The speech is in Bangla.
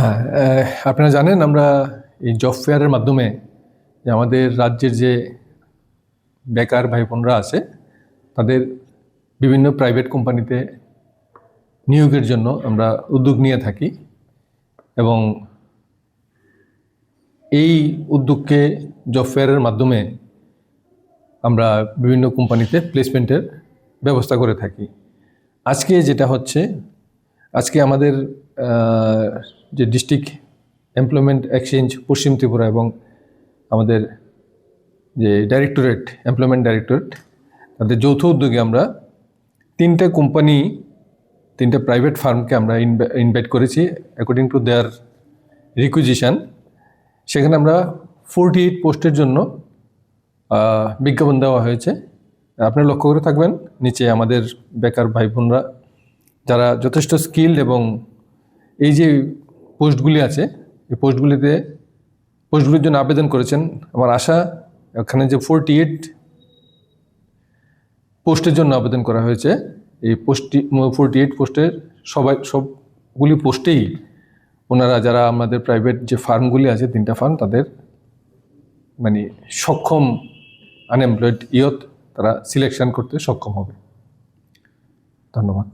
হ্যাঁ আপনারা জানেন আমরা এই জব ফেয়ারের মাধ্যমে যে আমাদের রাজ্যের যে বেকার ভাই বোনরা আছে, তাদের বিভিন্ন প্রাইভেট কোম্পানিতে নিয়োগের জন্য আমরা উদ্যোগ নিয়ে থাকি এবং এই উদ্যোগকে জব ফেয়ারের মাধ্যমে আমরা বিভিন্ন কোম্পানিতে প্লেসমেন্টের ব্যবস্থা করে থাকি। আজকে যেটা হচ্ছে, আজকে আমাদের যে ডিস্ট্রিক্ট এমপ্লয়মেন্ট এক্সচেঞ্জ পশ্চিম ত্রিপুরা এবং আমাদের যে ডাইরেক্টরেট, এমপ্লয়মেন্ট ডাইরেক্টরেট, তাদের যৌথ উদ্যোগে আমরা তিনটা কোম্পানি, তিনটা প্রাইভেট ফার্মকে আমরা ইনভাইট করেছি অ্যাকর্ডিং টু দেয়ার রিকুইজিশন সেখানে আমরা ফোরটি এইট পোস্টের জন্য বিজ্ঞাপন দেওয়া হয়েছে। আপনারা লক্ষ্য করে থাকবেন, নিচে আমাদের বেকার ভাই বোনরা যারা যথেষ্ট স্কিল্ড এবং এই যে পোস্টগুলি আছে, এই পোস্টগুলিতে, পোস্টগুলির জন্য আবেদন করেছেন আমার আশা, এখানে যে ফোরটি এইট পোস্টের জন্য আবেদন করা হয়েছে, এই পোস্টটি ফোরটি এইট পোস্টের সবাই, সবগুলি পোস্টেই ওনারা যারা আমাদের প্রাইভেট যে ফার্মগুলি আছে, তিনটা ফার্ম, তাদের মানে সক্ষম আনএমপ্লয়েড ইয়ত, তারা সিলেকশন করতে সক্ষম হবে। ধন্যবাদ।